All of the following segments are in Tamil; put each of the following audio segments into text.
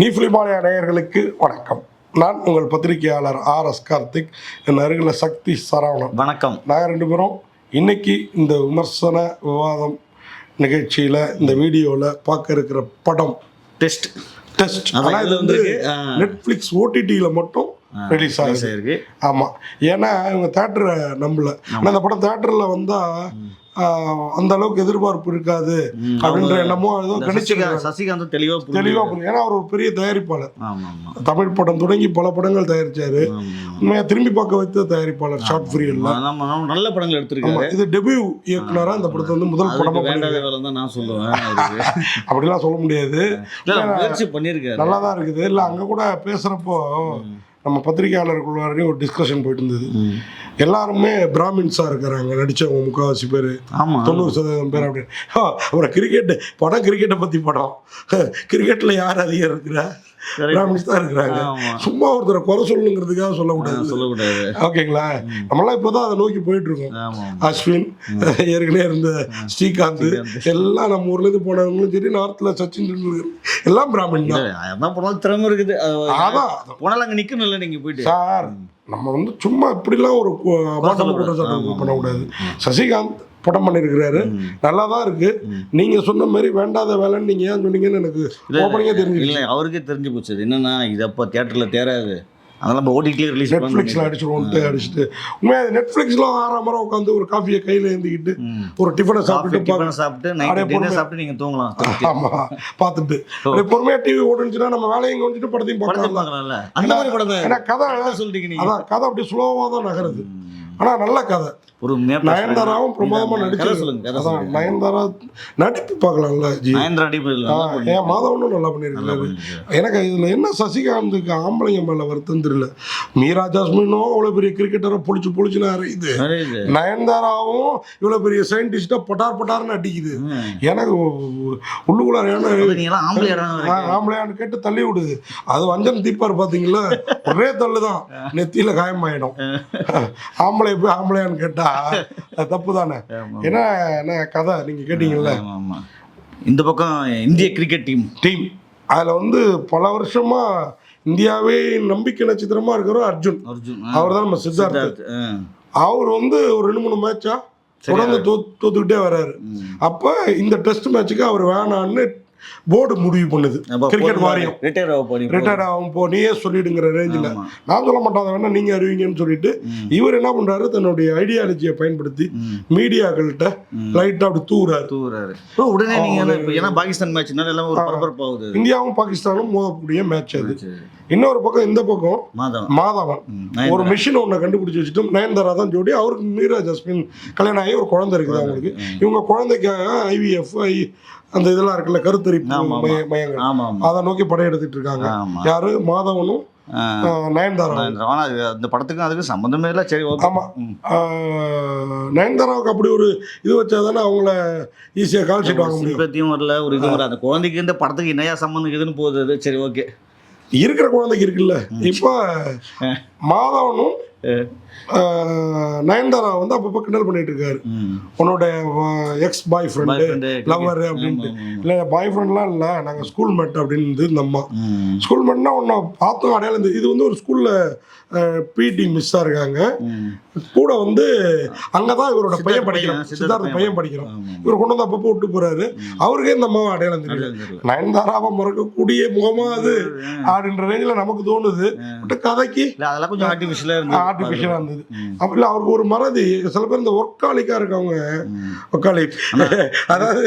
நீஃபிலிமாலய நேயர்களுக்கு வணக்கம். நான் உங்கள் பத்திரிகையாளர் ஆர் எஸ் கார்த்திக் என் அருகில் சக்தி சரவணன். வணக்கம். நாங்கள் ரெண்டு பேரும் இன்னைக்கு இந்த விமர்சன விவாதம் நிகழ்ச்சியில் இந்த வீடியோவில் பார்க்க இருக்கிற படம் டெஸ்ட். டெஸ்ட். ஆனால் இது வந்து. நெட்ஃப்ளிக்ஸ் ஓடிடியில் மட்டும் ரிலீஸ் ஆகுது. இருக்கு ஆமாம் ஏன்னா இவங்க தேட்டரை நம்பல ஆனால் இந்த படம் தேட்டரில் வந்தால் அந்த அளவுக்கு எதிர்பார்ப்பு இருக்காது அப்படின்ற இந்த கணிச்சிருக்காங்க சசிகா- சசிகாந்த் தெளிவா புரியும் ஏன்னா அவர் ஒரு பெரிய தயாரிப்பாளர். தமிழ் படம் தொடங்கி பல படங்கள் தயாரிச்சாரு. உண்மையா திரும்பி பார்க்க வைத்த தயாரிப்பாளர் ஷார்ட் நம்ம நல்ல படங்கள் எடுத்திருக்காரு. இது டெபியூ இயக்குனரா இந்த படத்தை வந்து முதல் படமா பண்ணிருக்காரு நான் சொல்லுவேன். அப்படிலாம் சொல்ல முடியாது. நல்லா தான் இருக்குது. இல்லை அங்கே கூட பேசுகிறப்போ நம்ம பத்திரிகையாளர்களுடைய ஒரு டிஸ்கஷன் போயிட்டு இருந்தது. எல்லாருமே பிராமின்ஸாக இருக்கிறாங்க. நடித்தவங்க முக்கால்வாசி பேர். தொண்ணூறு சதவீதம் பேர் அப்படின்னு அப்புறம் கிரிக்கெட் படம் கிரிக்கெட்டை பற்றி படம். கிரிக்கெட்டில் யார் அதிகம் இருக்கிறா. பிராமின்ஸ் தான் இருக்கிறாங்க. சும்மா ஒருத்தரை குறை சொல்லணுங்கிறதுக்காக சொல்லக்கூடாது சொல்லக்கூடாது ஓகேங்களா? நம்மளாம் இப்போதான் அதை நோக்கி போயிட்டு இருக்கோம். அஸ்வின் ஏற்கனவே இருந்த ஸ்ரீகாந்த். எல்லாம் நம்ம ஊர்ல இருந்து போனவங்களும் சரி நார்த்ல சச்சின் டெண்டுல்கர். எல்லாம் பிராமின் தான். போனாலும் திறமை இருக்குது. அது- அதான் போனாலும் அங்க நிக்கணும் இல்ல நீங்க போயிட்டு. சார். நம்ம வந்து சும்மா இப்படிலாம் ஒரு சொல்லக்கூடாது. குற்றச்சாட்டு. பண்ணக்கூடாது சசிகாந்த் படம் பண்ணியிருக்கிறாரு. நல்லா தான் இருக்கு. நீங்க சொன்ன மாதிரி வேண்டாத வேலைன்னு நீங்க ஏன் சொன்னீங்கன்னு எனக்கு இல்ல, ஓப்பனிங்கே தெரிஞ்சிருச்சு இல்ல அவருக்கே தெரிஞ்சு போச்சு என்னன்னா இது அப்ப தியேட்டர்ல தேராது அதெல்லாம் நம்ம ஓடிடிலே ரிலீஸ் நெட்ஃப்ளிக்ஸில் அடிச்சிடுவோன்ட்டு அடிச்சுட்டு. உண்மையாக அது நெட்ஃப்ளிக்ஸில் ஆறாம் மரம் உட்காந்து ஒரு காஃபியை கையில் ஏந்திக்கிட்டு ஒரு டிஃபனை சாப்பிட்டு டிஃபன் சாப்பிட்டு நைட் சாப்பிட்டு நீங்க தூங்கலாம். ஆமா பார்த்துட்டு. அப்படியே பொறுமையா டிவி ஓடுனுச்சுன்னா நம்ம வேலையும் கொஞ்சிட்டு படத்தையும் படத்தை பார்க்கலாம். பார்க்கலாம்ல. அந்த மாதிரி படம் ஏன்னா கதை சொல்றீங்க நீங்க? அதான் கதை அப்படி ஸ்லோவா தான் நகருது. ஆனா நல்ல கதை. ஒரு நயன்தாராவும் பிரமாதமா கதை நடிச்சு நயன்தாரா நடிப்பு பார்க்கலாம்ல ஜி. நயன்தாரா ஏன் மாதவனும் நல்லா பண்ணியிருக்காரு எனக்கு இதுல என்ன சசிகாந்துக்கு ஆம்பளைங்க மேல வருத்தம் தெரியல. மீரா ஜாஸ்மினும் அவ்வளவு பெரிய கிரிக்கெட்டரை புடிச்சு புடிச்சுன்னு அரையுது. நயன்தாராவும் இவ்வளவு பெரிய சயின்டிஸ்டா பட்டார் பட்டார்னு அடிக்குது. எனக்கு உள்ளுக்குள்ள ஏன்னா நீங்களாம் ஆம்பளை இடம் ஆ, ஆம்பளையான்னு கேட்டு தள்ளி விடுது. அது வஞ்சம் தீப்பார் பாத்தீங்களா? ஒரே தள்ளு தான் நெத்தியில காயமாயிடும். ஆம்பளை போய் ஆம்பளையான்னு கேட்டா அது தப்பு தானே ஏன்னா என்ன கதை நீங்க கேட்டீங்கல்ல. இந்த பக்கம் இந்திய கிரிக்கெட் டீம் டீம் அதுல வந்து பல வருஷமா இந்தியாவே நம்பிக்கை நட்சத்திரமா இருக்கிறோம் அர்ஜுன். அர்ஜுன் அவர் தான் நம்ம சித்தார்த். அவர் வந்து ஒரு ரெண்டு மூணு மேட்சா தொடர்ந்து தோத்துக்கிட்டே வர்றாரு. அப்ப இந்த டெஸ்ட் மேட்சுக்கு அவர் வேணான்னு போர்டு முடிவு பண்ணுது. கிரிக்கெட் வாரியம். ரிட்டையர் ஆக போறீங்க. ரிட்டையர்ட் ஆகும் போ நீயே சொல்லிடுங்கிற ரேஞ்சில். நான் சொல்ல மாட்டேன் வேணா நீங்க அறிவிங்கன்னு சொல்லிட்டு. இவர் என்ன பண்றாரு? தன்னுடைய ஐடியாலஜியை பயன்படுத்தி. மீடியாக்கள்கிட்ட ம். லைட்டா அப்படி தூவுறாரு. ஓ, உடனே நீங்க என்ன, இப்ப ஏன்னா பாகிஸ்தான் மேட்ச்னால எல்லாம் ஒரு இந்தியாவும் பாகிஸ்தானும் மோதக்கூடிய மேட்ச் அது. இன்னொரு பக்கம் இந்த பக்கம் மாதவன். ஒரு. மிஷின் ஒன்று கண்டுபிடிச்சு வச்சுட்டு நயன்தாரா தான் ஜோடி. அவருக்கு மீரா ஜஸ்மின் கல்யாணம் ஆகி ஒரு குழந்தை இருக்குது அவங்களுக்கு. இவங்க குழந்தைக்காக ஐவிஎஃப் ஐ அந்த இதெல்லாம் இருக்குல்ல கருத்தரிப்பு மையங்கள். அதை நோக்கி படையெடுத்துட்டு இருக்காங்க யாரு? மாதவனும் நயன்தாரா நயன்தாரா. ஆனா அது அந்த படத்துக்கும் அதுக்கும் சம்பந்தமே இல்லை. சரி ஓகே. ஆமா. ம். ஆஹ், நயன்தாராவுக்கு அப்படி ஒரு இது வச்சாதானே அவங்கள ஈஸியாக கால் ஷீட் வாங்க முடியும். சிம்பத்தியும் வரல ஒரு இது வரல. அந்த குழந்தைக்கு இந்த படத்துக்கு இணையா சம்பந்தம் இதுன்னு போகுது. சரி ஓகே. இருக்கிற குழந்தைக்கு இருக்குல்ல. இப்போ மாதவனும் நயன்தாரா வந்து அப்பப்போ கிண்டல் பண்ணிட்டு இருக்காரு உன்னோட எக்ஸ் பாய் ஃப்ரெண்டு லவர். அப்படின்ட்டு. இல்லை பாய் ஃப்ரெண்ட்லாம் இல்லை நாங்கள் ஸ்கூல் மேட் அப்படின்னு இந்த அம்மா. ஸ்கூல் மேட்னா உன்னை பார்த்தோம் அடையாளம் தெரியுது. இது வந்து ஒரு ஸ்கூலில் பிடி மிஸ்ஸாக இருக்காங்க. கூட வந்து அங்கே தான் இவரோட பையன் படிக்கிறான். சித்தார்த் சித்தார்த் பையன். படிக்கிறான். இவர் கொண்டு வந்து அப்பப்போ விட்டு போறாரு. அவருக்கே இந்த அம்மாவை அடையாளம் தெரியல. நயன்தாராவை மறக்கக்கூடிய முகமா அது அப்படின்ற ரேஞ்சில் நமக்கு தோணுது. பட் கதைக்கு. அதெல்லாம் கொஞ்சம் ஆர்டிஃபிஷியலா இருந்து ஆர்டிஃபிஷியலாக இருந்தது. ம். அப்படி இல்லை அவருக்கு ஒரு மறதி. சில பேர் இந்த ஒர்க்காலிக்கா இருக்கவங்க. ஒர்க்காலி அதாவது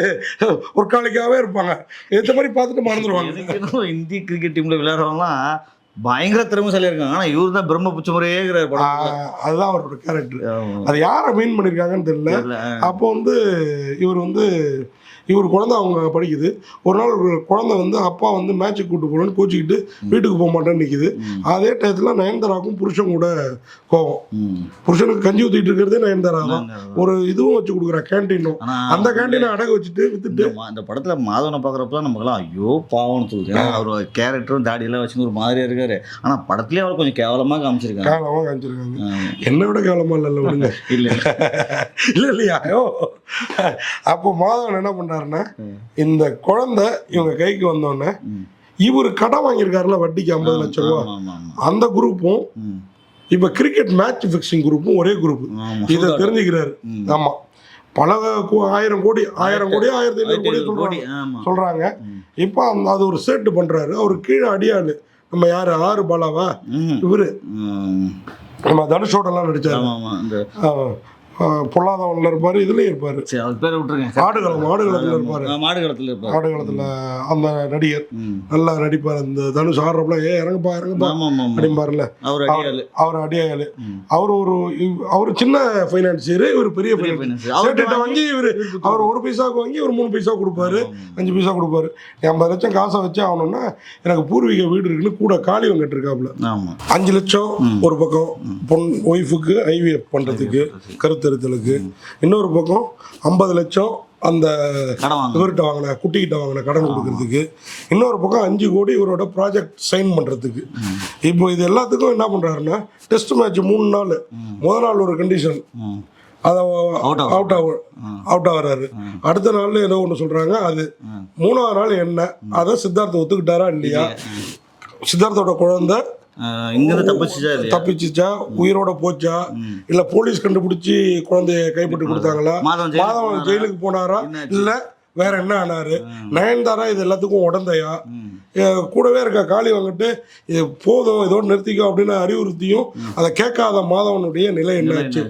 ஒர்க்காலிக்காவே இருப்பாங்க. ஏற்ற மாதிரி பார்த்துட்டு மறந்துடுவாங்க இந்திய கிரிக்கெட் டீம்ல விளையாடுறவங்கலாம் பயங்கர திறமைசாலியா இருக்காங்க. ஆனா இவர் தான் பிரம்ம முறையேங்கிற அதுதான் அவரோட கேரக்டர். அது யாரை மீன் பண்ணியிருக்காங்கன்னு தெரியல. தெரியல. அப்போ வந்து இவர் வந்து இவர் குழந்தை அவங்க படிக்குது. ஒரு நாள் ஒரு குழந்தை வந்து அப்பா வந்து மேட்சுக்கு கூட்டு போகணும்னு கோச்சிக்கிட்டு வீட்டுக்கு போக மாட்டேன்னு நிற்கிது. அதே டயத்தில் நயன்தாராவுக்கும் புருஷன் கூட கோவம். புருஷனுக்கு கஞ்சி ஊற்றிட்டு இருக்கிறதே நயன்தாரா தான். ஒரு இதுவும் வச்சு கொடுக்குறா கேன்டீனும் அந்த கேன்டீனை அடகு வச்சுட்டு வித்துட்டு இந்த படத்துல மாதவனை பாக்குறப்ப நமக்குலாம் ஐயோ பாவம்னு சொல்லுது அவர் கேரக்டரும் தாடி எல்லாம் வச்சு ஒரு மாதிரியா இருக்காரு. ஆனா படத்துலயே அவர் கொஞ்சம் கேவலமா காமிச்சிருக்காங்க கேவலமாக காமிச்சிருக்காங்க. என்னை விட கேவலமா இல்லைல்ல விடுங்க. இல்ல இல்லை. இல்லையா? அப்போ மாதவன் என்ன பண்றாருன்னா ம். இந்த குழந்தை இவங்க கைக்கு வந்தோடனே. இவர் கடன் வாங்கியிருக்காருல வட்டிக்கு ஐம்பது லட்சம் ரூபா. அந்த குரூப்பும். இப்ப கிரிக்கெட் மேட்ச் ஃபிக்ஸிங் குரூப்பும் ஒரே குரூப். இதை தெரிஞ்சுக்கிறாரு. ஆமா பல ஆயிரம் கோடி ஆயிரம் கோடி ஆயிரத்தி ஐநூறு கோடி சொல்றாங்க. சொல்றாங்க. இப்போ அந்த அது ஒரு செட் பண்றாரு அவர் கீழே அடியாளு நம்ம யாரு ஆறு பாலாவா. இவரு. நம்ம தனுஷோட எல்லாம் நடிச்சாரு பொல்லாதவன்ல இருப்பாரு இதுலயும் இருப்பாரு. பேரை விட்டுருங்க. ஆடுகளம் ஆடுகளத்துல இருப்பாரு. ஆ, மாடுகளத்துல இருப்பாரு. ஆடுகளத்துல அந்த நடிகர். நல்லா நடிப்பார். அந்த தனுஷ் ஆடுறப்பல ஏ இறங்குப்பா இறங்குப்பா. அப்படிம்பாருல அவர் அடியாளு. அவர் ஒரு அவர் சின்ன ஃபைனான்சியர் இவர் பெரிய ஃபைனான்சியர் வாங்கி இவர் அவர் ஒரு பைசாவுக்கு வாங்கி இவர் மூணு பைசா கொடுப்பாரு. அஞ்சு பைசா கொடுப்பாரு. ஐம்பது லட்சம் காசை வச்சு ஆகணும்னா எனக்கு பூர்வீக வீடு இருக்குன்னு கூட காலி வாங்கிட்டு இருக்காப்புல. அஞ்சு லட்சம் ஒரு பக்கம் பொன் ஒய்ஃபுக்கு ஐவிஎஃப் பண்றதுக்கு கருத்தறுத்தலுக்கு இன்னொரு பக்கம் ஐம்பது லட்சம் அந்த. இவர்கிட்ட வாங்கின குட்டிக்கிட்ட வாங்கின கடன் கொடுக்கறதுக்கு. இன்னொரு பக்கம் அஞ்சு கோடி இவரோட ப்ராஜெக்ட் சைன் பண்றதுக்கு. இப்போ இது எல்லாத்துக்கும் என்ன பண்றாருன்னா டெஸ்ட் மேட்ச் மூணு நாள். முதல் நாள் ஒரு கண்டிஷன். அதை. அவுட் ஆக அவுட் ஆகுறாரு. அடுத்த நாள் ஏதோ ஒன்று சொல்றாங்க அது மூணாவது நாள் என்ன? அதை சித்தார்த்த ஒத்துக்கிட்டாரா இல்லையா? சித்தார்த்தோட குழந்தை இங்கிருந்து தப்பிச்சுச்சா? தப்பிச்சுச்சா? உயிரோட போச்சா? இல்ல போலீஸ் கண்டுபிடிச்சி குழந்தைய கைப்பற்றி கொடுத்தாங்களா? மாதவன் ஜெயிலுக்கு போனாரா? இல்ல வேற என்ன ஆனாரு? நயன்தாரா இது எல்லாத்துக்கும் உடந்தையா? கூடவே இருக்க காளி வந்துட்டு இது போதும் இதோட நிறுத்திக்கோ அப்படின்னு அறிவுறுத்தியும் அதை கேட்காத மாதவனுடைய நிலை என்னாச்சு?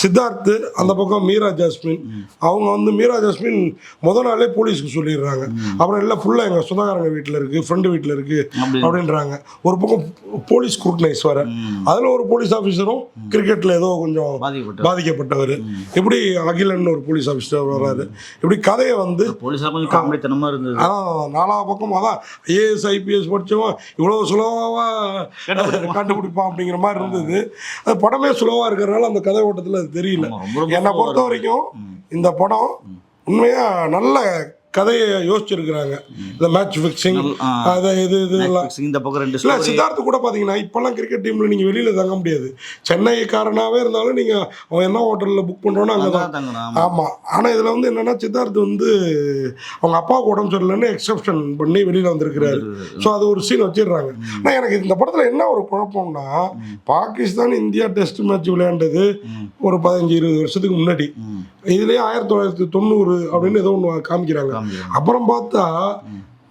சித்தார்த்து அந்த பக்கம் மீரா ஜாஸ்மின். அவங்க வந்து மீரா ஜாஸ்மின் முத நாளே போலீஸ்க்கு சொல்லிடுறாங்க. அப்புறம் இல்லை ஃபுல்லாக எங்கள் சொந்தக்காரங்க வீட்டில் இருக்கு ஃப்ரெண்டு வீட்டில் இருக்கு அப்படி. அப்படின்றாங்க. ஒரு பக்கம் போலீஸ் ஸ்க்ரூட்னைஸ் வர. அதில் ஒரு போலீஸ் ஆஃபீஸரும் கிரிக்கெட்டில் ஏதோ கொஞ்சம் பாதிக்கப்பட்டவர். பாதிக்கப்பட்டவர். இப்படி அகிலன் ஒரு போலீஸ் ஆஃபீஸர் வர்றாரு? இப்படி கதையை வந்து போலீஸ்லாம் கொஞ்சம் காமெடித்தனமா இருந்தது. அதான் நாலா பக்கம் அதான் ஐஏஎஸ் ஐபிஎஸ் படித்தவன் இவ்வளோ சுலபமாக கண்டுபிடிப்பான். அப்படிங்கிற மாதிரி இருந்தது. அது படமே சுலபமாக இருக்கிறனால அந்த கதை ஓட்டத்தில் அது தெரியல. என்னை பொறுத்த வரைக்கும் இந்த படம் உண்மையாக நல்ல கதையை யோசிச்சிருக்கிறாங்க இந்த மேட்ச் ஃபிக்ஸிங். அதை இது இது இதெல்லாம் இந்த பக்கம் ரெண்டு இல்லை. சித்தார்த்து கூட பார்த்தீங்கன்னா இப்போல்லாம் கிரிக்கெட் டீமில் நீங்கள் வெளியில் தங்க முடியாது சென்னைக்காரனாகவே இருந்தாலும் நீங்கள் அவன் என்ன ஹோட்டலில் புக் பண்ணுறோன்னா அங்கே தான். ஆமாம் ஆனால் இதில் வந்து என்னன்னா சித்தார்த் வந்து அவங்க அப்பாவுக்கு உடம்பு சரியில்லைன்னு எக்ஸப்ஷன் பண்ணி வெளியில் வந்திருக்கிறாரு ஸோ அது ஒரு சீன் வச்சிடுறாங்க ஆனால் எனக்கு இந்த படத்தில் என்ன ஒரு குழப்பம்னா பாகிஸ்தான் இந்தியா டெஸ்ட் மேட்ச் விளையாண்டது. ஒரு பதினஞ்சு இருபது வருஷத்துக்கு முன்னாடி. இதுலேயே ஆயிரத்தி தொள்ளாயிரத்தி தொண்ணூறு அப்படின்னு ஏதோ ஒன்று காமிக்கிறாங்க. அப்புறம் பார்த்தா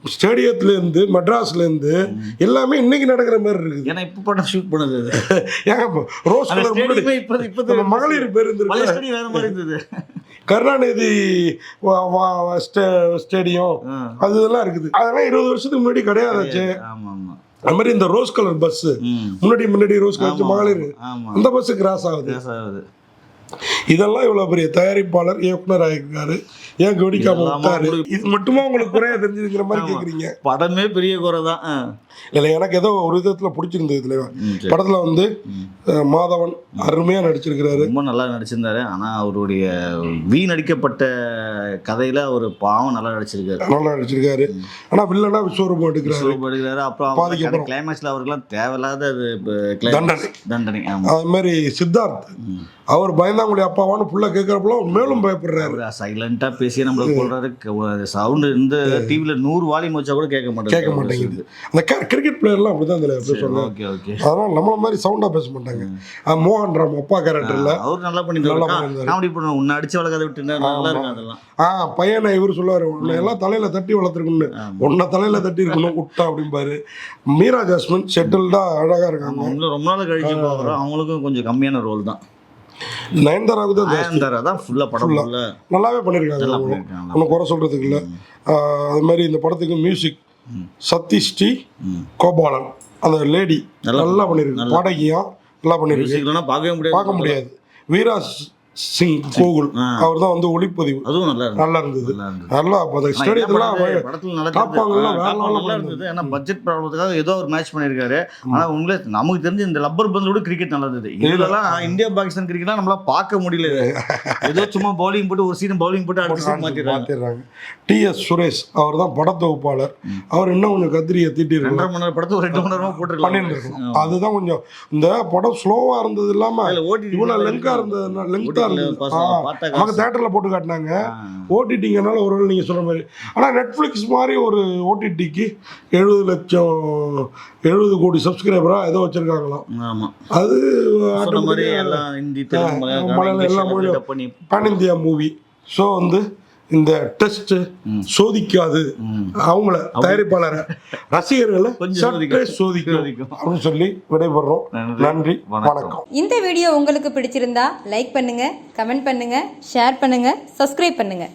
ஸ்டேடியத்துலேருந்து மெட்ராஸ்லேருந்து எல்லாமே இன்னைக்கு நடக்கிற மாதிரி இருக்குது. ஏன்னா இப்ப படம் ஷூட் பண்ணது. ஏங்க ரோஸ் கலர் முன்னாடி stadium-ஏ இப்ப- இப்ப நம்ம மகளிர் பேர் பழைய இருந்திருக்கு stadium வேற மாதிரி இருந்தது. கருணாநிதி ஸ்டேடியம். அது இதெல்லாம் இருக்குது. அதெல்லாம் இருபது வருஷத்துக்கு முன்னாடி கிடையாதாச்சு. ஆமா அது மாதிரி இந்த ரோஸ் கலர் பஸ். முன்னாடி முன்னாடி ரோஸ் கலர் மகளிர் அந்த பஸ் கிராஸ் ஆகுது. இதெல்லாம் இவ்வளவு பெரிய தயாரிப்பாளர் இயக்குனர் ஆகிருக்காரு ஏன் கவனிக்காம விட்டாரு? இது மட்டுமா உங்களுக்கு குறைய தெரிஞ்சுக்கிற மாதிரி கேக்குறீங்க. படமே பெரிய குறை தான். இல்ல எனக்கு ஏதோ ஒரு விதத்துல பிடிச்சிருந்தது சரி. படத்துல வந்து மாதவன் அருமையா நடிச்சிருக்கிறாரு. ரொம்ப நல்லா நடிச்சிருந்தாரு. ஆனா அவருடைய வீணடிக்கப்பட்ட கதையில ஒரு பாவம் நல்லா நடிச்சிருக்காரு. நல்லா நடிச்சிருக்காரு. ஆனா வில்லனா விஸ்வரூபம் எடுக்கிறாரு. விஸ்வரூபம் அப்புறம் பாதிக்கப்படுறோம். கிளைமேக்ஸ்ல அவருக்கெல்லாம் தேவையில்லாத தண்டனை. தண்டனை. அது மாதிரி சித்தார்த். அவர் பயந்தாங்குடி அப்பாவான்னு புள்ள கேட்கறப்பலாம் மேலும் பயப்படுறாரு. அவரு சைலண்டா பேசி நம்மளுக்கு சொல்றாரு சவுண்ட் இந்த டிவில நூறு வால்யூம் வச்சா கூட கேட்க மாட்டேங்குது. கேட்க மாட்டேங்குது. அந்த கிரிக்கெட் பிளேயர்லாம் அப்படிதான் இதுல எப்படி சொல்ல ஓகே ஓகே அதனால நம்மள மாதிரி சவுண்டா பேச மாட்டாங்க. மோகன் ராம் அப்பா கேரக்டர்ல அவர் நல்லா நல்லா பண்ணிருந்தாரு. பண்ணியிருந்தாரு. காமெடி பண்ண உன்னை அடிச்சு வளர்க்காத விட்டு நல்லா இருக்கும் அதெல்லாம். ஆ பையனை இவர் சொல்லுவாரு உன்னை எல்லாம் தலையில தட்டி வளர்த்துருக்குன்னு உன்னை தலையில தட்டி இருக்கணும் விட்டா அப்படிம்பாரு. மீரா ஜாஸ்மின் செட்டில்டா அழகா இருக்காங்க. ரொம்ப நாள் கழிச்சு பார்க்குறோம் அவங்களுக்கும் கொஞ்சம் கம்மியான ரோல் தான். நயன்தாராவுக்கு தான். நயன்தாரா தான் ஃபுல்லா படம் நல்லாவே பண்ணியிருக்காங்க ஒன்றும் குறை சொல்றதுக்கு இல்லை. அது மாதிரி இந்த படத்துக்கு மியூசிக் சதீஷ் டி ம். கோபாலன் அந்த லேடி நல்லா பண்ணியிருக்கு பாடகியா நல்லா பண்ணியிருக்கு பார்க்கவே முடியாது. பார்க்க முடியாது. வீரா சிங் கோகுல். அவர் தான் வந்து ஒளிப்பதிவு. அதுவும் நல்லா நல்லா இருந்தது. நல்லா அந்த பண்றது, படத்துல நல்லா இருந்தது. ஏன்னா பட்ஜெட் ப்ராப்ளத்துக்காக ஏதோ ஒரு மேட்ச் பண்ணிருக்காரு. ஆனா உண்மையிலே நமக்கு தெரிஞ்சு இந்த லப்பர் பந்து கூட கிரிக்கெட் நல்லா இருந்தது. இதுலலாம் இந்தியா பாகிஸ்தான் கிரிக்கெட்லாம் நம்மளால பார்க்க முடியல. ஏதோ சும்மா பவுலிங் போட்டு ஒரு சீன் பவுலிங் போட்டு அடுத்த சீன் மாத்திடுறாங்க. டி எஸ் சுரேஷ் அவர் தான் படத்தொகுப்பாளர் அவர் இன்னும் கொஞ்சம் கத்திரியை தீட்டிருக்கலாம் ரெண்டரை மணி நேரம் படத்தை ஒரு ரெண்டு மணி நேரமா பண்ணியிருந்திருக்கும் அதுதான் கொஞ்சம் இந்த படம் ஸ்லோவா இருந்தது இல்லாம இவ்வளவு லெங்கா இருந்தது. லெங்தா ல இருந்தது நமக்கு. தேட்டர்ல போட்டு காட்டினாங்க. ஓடிடிங்கனால ஒருவேளை நீங்க சொல்ற மாதிரி ஆனா நெட்ஃபிளிக்ஸ் மாதிரி ஒரு ஓடிடிக்கு எழுபது லட்சம் எழுபது கோடி சப்ஸ்கிரைபரா ஏதோ வச்சிருக்காங்களாம் ஆமா அது மாதிரி எல்லாம் ஹிந்தி மலையாளம், எல்லா மொழியும். பேன் இந்தியா மூவி ஸோ வந்து இந்த டெஸ்ட். சோதிக்காது. அவங்கள தயாரிப்பாளரை ரசிகர்களை சோதிக்கும். அப்படின்னு சொல்லி விடைபெறோம் நன்றி. வணக்கம் இந்த வீடியோ உங்களுக்கு பிடிச்சிருந்தா லைக் பண்ணுங்க கமெண்ட் பண்ணுங்க ஷேர் பண்ணுங்க சப்ஸ்கிரைப் பண்ணுங்க